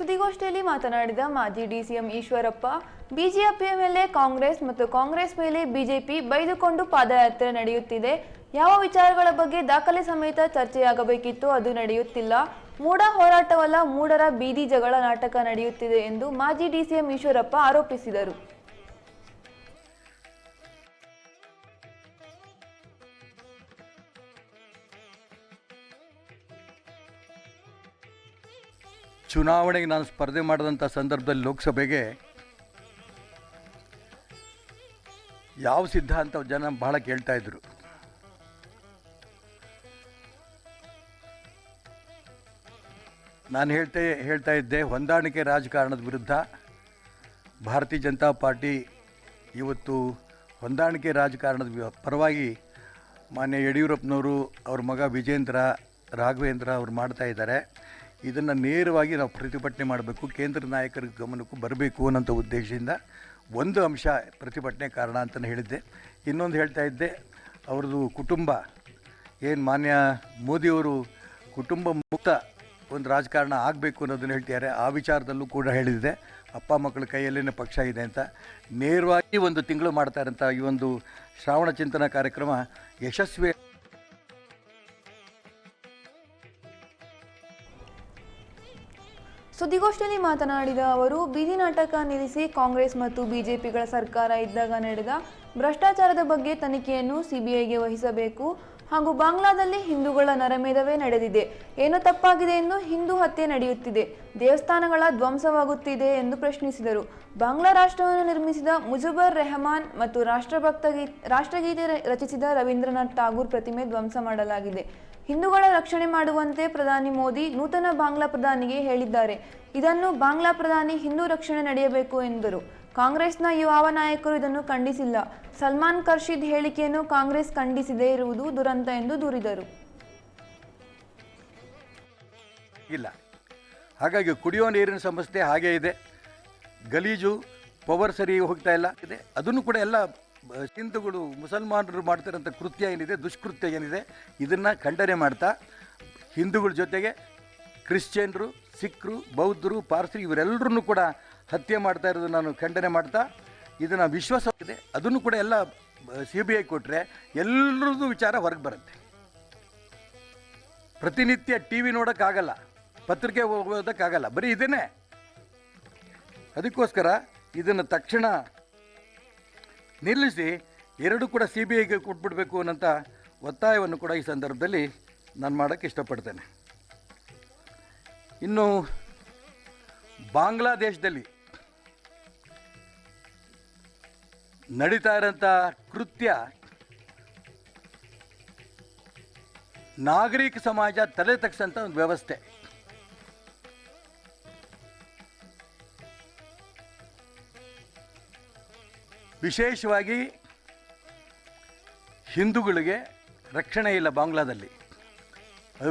ಸುದ್ದಿಗೋಷ್ಠಿಯಲ್ಲಿ ಮಾತನಾಡಿದ ಮಾಜಿ ಡಿಸಿಎಂ ಈಶ್ವರಪ್ಪ ಬಿಜೆಪಿಯ ಮೇಲೆ ಕಾಂಗ್ರೆಸ್ ಮತ್ತು ಕಾಂಗ್ರೆಸ್ ಮೇಲೆ ಬಿಜೆಪಿ ಬೈದುಕೊಂಡು ಪಾದಯಾತ್ರೆ ನಡೆಯುತ್ತಿದೆ. ಯಾವ ವಿಚಾರಗಳ ಬಗ್ಗೆ ದಾಖಲೆ ಸಮೇತ ಚರ್ಚೆಯಾಗಬೇಕಿತ್ತು, ಅದು ನಡೆಯುತ್ತಿಲ್ಲ. ಮೂಡ ಹೋರಾಟವಲ್ಲ ಮೂಡರ ಬೀದಿ ಜಗಳ ನಾಟಕ ನಡೆಯುತ್ತಿದೆ ಎಂದು ಮಾಜಿ ಡಿಸಿಎಂ ಈಶ್ವರಪ್ಪ ಆರೋಪಿಸಿದರು. ಚುನಾವಣೆಗೆ ನಾನು ಸ್ಪರ್ಧೆ ಮಾಡಿದಂಥ ಸಂದರ್ಭದಲ್ಲಿ ಲೋಕಸಭೆಗೆ ಯಾವ ಸಿದ್ಧಾಂತ ಜನ ಬಹಳ ಕೇಳ್ತಾ ಇದ್ರು. ನಾನು ಹೇಳ್ತೇ, ಹೇಳ್ತಾ ಇದ್ದೆ, ಹೊಂದಾಣಿಕೆ ರಾಜಕಾರಣದ ವಿರುದ್ಧ ಭಾರತೀಯ ಜನತಾ ಪಾರ್ಟಿ ಇವತ್ತು ಹೊಂದಾಣಿಕೆ ರಾಜಕಾರಣದ ಪರವಾಗಿ ಮಾನ್ಯ ಯಡಿಯೂರಪ್ಪನವರು, ಅವ್ರ ಮಗ ವಿಜೇಂದ್ರ, ರಾಘವೇಂದ್ರ ಅವ್ರು ಮಾಡ್ತಾ ಇದ್ದಾರೆ. ಇದನ್ನು ನೇರವಾಗಿ ನಾವು ಪ್ರತಿಭಟನೆ ಮಾಡಬೇಕು, ಕೇಂದ್ರ ನಾಯಕರ ಗಮನಕ್ಕೂ ಬರಬೇಕು ಅನ್ನೋಂಥ ಉದ್ದೇಶದಿಂದ ಒಂದು ಅಂಶ ಪ್ರತಿಭಟನೆ ಕಾರಣ ಅಂತಲೇ ಹೇಳಿದ್ದೆ. ಇನ್ನೊಂದು ಹೇಳ್ತಾ ಇದ್ದೆ, ಅವ್ರದ್ದು ಕುಟುಂಬ, ಏನು ಮಾನ್ಯ ಮೋದಿಯವರು ಕುಟುಂಬ ಮುಕ್ತ ಒಂದು ರಾಜಕಾರಣ ಆಗಬೇಕು ಅನ್ನೋದನ್ನು ಹೇಳ್ತಿದ್ದಾರೆ. ಆ ವಿಚಾರದಲ್ಲೂ ಕೂಡ ಹೇಳಿದೆ ಅಪ್ಪ ಮಕ್ಕಳ ಕೈಯಲ್ಲೇ ಪಕ್ಷ ಇದೆ ಅಂತ. ನೇರವಾಗಿ ಒಂದು ತಿಂಗಳು ಮಾಡ್ತಾ ಇರೋಂಥ ಈ ಒಂದು ಶ್ರಾವಣ ಚಿಂತನ ಕಾರ್ಯಕ್ರಮ ಯಶಸ್ವಿ ಸುದ್ದಿಗೋಷ್ಠಿಯಲ್ಲಿ ಮಾತನಾಡಿದ ಅವರು, ಬೀದಿ ನಾಟಕ ನಿಲ್ಲಿಸಿ ಕಾಂಗ್ರೆಸ್ ಮತ್ತು ಬಿಜೆಪಿಗಳ ಸರ್ಕಾರ ಇದ್ದಾಗ ನಡೆದ ಭ್ರಷ್ಟಾಚಾರದ ಬಗ್ಗೆ ತನಿಖೆಯನ್ನು ಸಿಬಿಐಗೆ ವಹಿಸಬೇಕು ಹಾಗೂ ಬಾಂಗ್ಲಾದಲ್ಲಿ ಹಿಂದೂಗಳ ನರಮೇಧವೇ ನಡೆದಿದೆ. ಏನು ತಪ್ಪಾಗಿದೆ ಎಂದು ಹಿಂದೂ ಹತ್ಯೆ ನಡೆಯುತ್ತಿದೆ. ದೇವಸ್ಥಾನಗಳ ಧ್ವಂಸವಾಗುತ್ತಿದೆ ಎಂದು ಪ್ರಶ್ನಿಸಿದರು. ಬಾಂಗ್ಲಾ ರಾಷ್ಟ್ರವನ್ನು ನಿರ್ಮಿಸಿದ ಮುಜಬರ್ ರೆಹಮಾನ್ ಮತ್ತು ರಾಷ್ಟ್ರಭಕ್ತ ಗೀ, ರಾಷ್ಟ್ರಗೀತೆ ರಚಿಸಿದ ರವೀಂದ್ರನಾಥ್ ಟಾಗೂರ್ ಪ್ರತಿಮೆ ಧ್ವಂಸ ಮಾಡಲಾಗಿದೆ. ಹಿಂದೂಗಳ ರಕ್ಷಣೆ ಮಾಡುವಂತೆ ಪ್ರಧಾನಿ ಮೋದಿ ನೂತನ ಬಾಂಗ್ಲಾ ಪ್ರಧಾನಿಗೆ ಹೇಳಿದ್ದಾರೆ. ಇದನ್ನು ಬಾಂಗ್ಲಾ ಪ್ರಧಾನಿ ಹಿಂದೂ ರಕ್ಷಣೆ ನಡೆಯಬೇಕು ಎಂದರು. ಕಾಂಗ್ರೆಸ್ನ ಯುವ ನಾಯಕರು ಇದನ್ನು ಖಂಡಿಸಿಲ್ಲ. ಸಲ್ಮಾನ್ ಖರ್ಷಿದ್ ಹೇಳಿಕೆಯನ್ನು ಕಾಂಗ್ರೆಸ್ ಖಂಡಿಸದೇ ಇರುವುದು ದುರಂತ ಎಂದು ದೂರಿದರು. ಇಲ್ಲ. ಹಾಗಾಗಿ ಕುಡಿಯೋ ನೀರಿನ ಸಮಸ್ಯೆ ಹಾಗೇ ಇದೆ. ಗಲೀಜು, ಪವರ್ ಸರಿ ಹೋಗ್ತಾ ಇಲ್ಲ. ಇದೆ ಅದನ್ನು ಕೂಡ ಎಲ್ಲ ಹಿಂದೂಗಳು ಮುಸಲ್ಮಾನರು ಮಾಡ್ತಿರೋಂಥ ಕೃತ್ಯ ಏನಿದೆ, ದುಷ್ಕೃತ್ಯ ಏನಿದೆ, ಇದನ್ನು ಖಂಡನೆ ಮಾಡ್ತಾ, ಹಿಂದೂಗಳ ಜೊತೆಗೆ ಕ್ರಿಶ್ಚಿಯನ್ರು, ಸಿಖ್ರು, ಬೌದ್ಧರು ಪಾರ್ಸಿ ಇವರೆಲ್ಲರೂ ಕೂಡ ಹತ್ಯೆ ಮಾಡ್ತಾ ಇರೋದು ನಾನು ಖಂಡನೆ ಮಾಡ್ತಾ, ಇದನ್ನು ವಿಶ್ವಾಸವಾಗಿದೆ ಅದನ್ನು ಕೂಡ ಎಲ್ಲ ಸಿ ಬಿ ಐ ಕೊಟ್ಟರೆ ಎಲ್ಲರದ್ದು ವಿಚಾರ ಹೊರಗೆ ಬರುತ್ತೆ. ಪ್ರತಿನಿತ್ಯ ಟಿ ವಿ ನೋಡೋಕ್ಕಾಗಲ್ಲ, ಪತ್ರಿಕೆ ಓದೋಕ್ಕಾಗಲ್ಲ, ಬರೀ ಇದನ್ನೇ. ಅದಕ್ಕೋಸ್ಕರ ಇದನ್ನು ತಕ್ಷಣ ನಿಲ್ಲಿಸಿ ಎರಡು ಕೂಡ ಸಿ ಬಿ ಐಗೆ ಕೊಟ್ಬಿಡಬೇಕು ಅನ್ನೋಂಥ ಒತ್ತಾಯವನ್ನು ಕೂಡ ಈ ಸಂದರ್ಭದಲ್ಲಿ ನಾನು ಮಾಡೋಕ್ಕೆ ಇಷ್ಟಪಡ್ತೇನೆ. ಇನ್ನು ಬಾಂಗ್ಲಾದೇಶದಲ್ಲಿ ನಡೀತಾ ಇರೋಂಥ ಕೃತ್ಯ ನಾಗರಿಕ ಸಮಾಜ ತಲೆ ತಗ್ಸಂಥ ಒಂದು ವ್ಯವಸ್ಥೆ. ವಿಶೇಷವಾಗಿ ಹಿಂದೂಗಳಿಗೆ ರಕ್ಷಣೆ ಇಲ್ಲ ಬಾಂಗ್ಲಾದಲ್ಲಿ.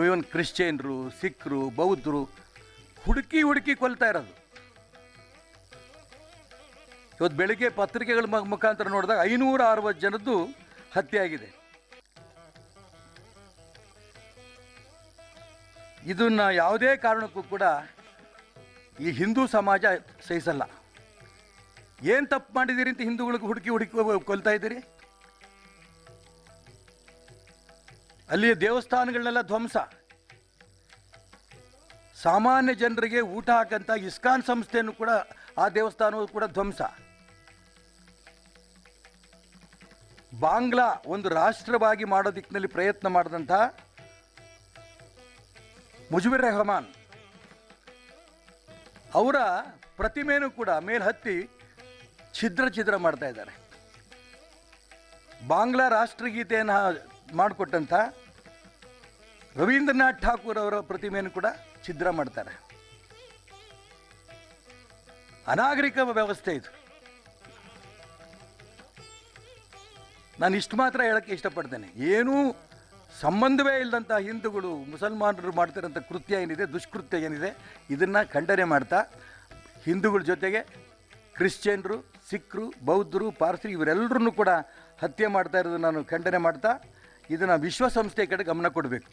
ಇವನ್ ಕ್ರಿಶ್ಚಿಯನ್ರು, ಸಿಖ್ರು, ಬೌದ್ಧರು ಹುಡುಕಿ ಹುಡುಕಿ ಕೊಲ್ತಾ ಇರೋದು. ಇವತ್ತು ಬೆಳಿಗ್ಗೆ ಪತ್ರಿಕೆಗಳ ಮುಖಾಂತರ ನೋಡಿದಾಗ ಐನೂರ ಅರವತ್ತು ಜನದ್ದು ಹತ್ಯೆ ಆಗಿದೆ ಇದನ್ನು ಯಾವುದೇ ಕಾರಣಕ್ಕೂ ಕೂಡ ಈ ಹಿಂದೂ ಸಮಾಜ ಸಹಿಸಲ್ಲ. ಏನು ತಪ್ಪು ಮಾಡಿದಿರಿ ಅಂತ ಹಿಂದೂಗಳಿಗೆ ಹುಡುಕಿ ಹುಡುಕಿ ಕೊಲ್ತಾ ಇದ್ದೀರಿ? ಅಲ್ಲಿಯ ದೇವಸ್ಥಾನಗಳನ್ನೆಲ್ಲ ಧ್ವಂಸ. ಸಾಮಾನ್ಯ ಜನರಿಗೆ ಊಟ ಹಾಕಂತ ಇಸ್ಕಾನ್ ಸಂಸ್ಥೆಯನ್ನು ಕೂಡ, ಆ ದೇವಸ್ಥಾನವು ಕೂಡ ಧ್ವಂಸ. ಬಾಂಗ್ಲಾ ಒಂದು ರಾಷ್ಟ್ರವಾಗಿ ಮಾಡೋ ದಿಕ್ಕಿನಲ್ಲಿ ಪ್ರಯತ್ನ ಮಾಡಿದಂಥ ಮುಜುಬಿರ್ ರೆಹಮಾನ್. ಅವರ ಪ್ರತಿಮೆಯೂ ಕೂಡ ಮೇಲ್ಹತ್ತಿ ಹತ್ತಿ ಛಿದ್ರ ಛಿದ್ರ ಮಾಡ್ತಾ ಇದ್ದಾರೆ. ಬಾಂಗ್ಲಾ ರಾಷ್ಟ್ರಗೀತೆಯನ್ನು ಮಾಡಿಕೊಟ್ಟಂಥ ರವೀಂದ್ರನಾಥ್ ಠಾಕೂರ್ ಅವರ ಪ್ರತಿಮೆಯನ್ನು ಕೂಡ ಛಿದ್ರ ಮಾಡ್ತಾರೆ. ಅನಾಗರಿಕ ವ್ಯವಸ್ಥೆ ಇದು. ನಾನು ಇಷ್ಟು ಮಾತ್ರ ಹೇಳಕ್ಕೆ ಇಷ್ಟಪಡ್ತೇನೆ. ಏನೂ ಸಂಬಂಧವೇ ಇಲ್ಲದಂಥ ಹಿಂದೂಗಳು ಮುಸಲ್ಮಾನರು ಮಾಡ್ತಿರೋಂಥ ಕೃತ್ಯ ಏನಿದೆ, ದುಷ್ಕೃತ್ಯ ಏನಿದೆ, ಇದನ್ನು ಖಂಡನೆ ಮಾಡ್ತಾ ಹಿಂದೂಗಳ ಜೊತೆಗೆ ಕ್ರಿಶ್ಚಿಯನ್ರು, ಸಿಖ್ರು, ಬೌದ್ಧರು ಪಾರ್ಸಿ ಇವರೆಲ್ಲರೂ ಕೂಡ ಹತ್ಯೆ ಮಾಡ್ತಾ ಇರೋದು ನಾನು ಖಂಡನೆ ಮಾಡ್ತಾ ಇದನ್ನು ವಿಶ್ವಸಂಸ್ಥೆ ಕಡೆ ಗಮನ ಕೊಡಬೇಕು.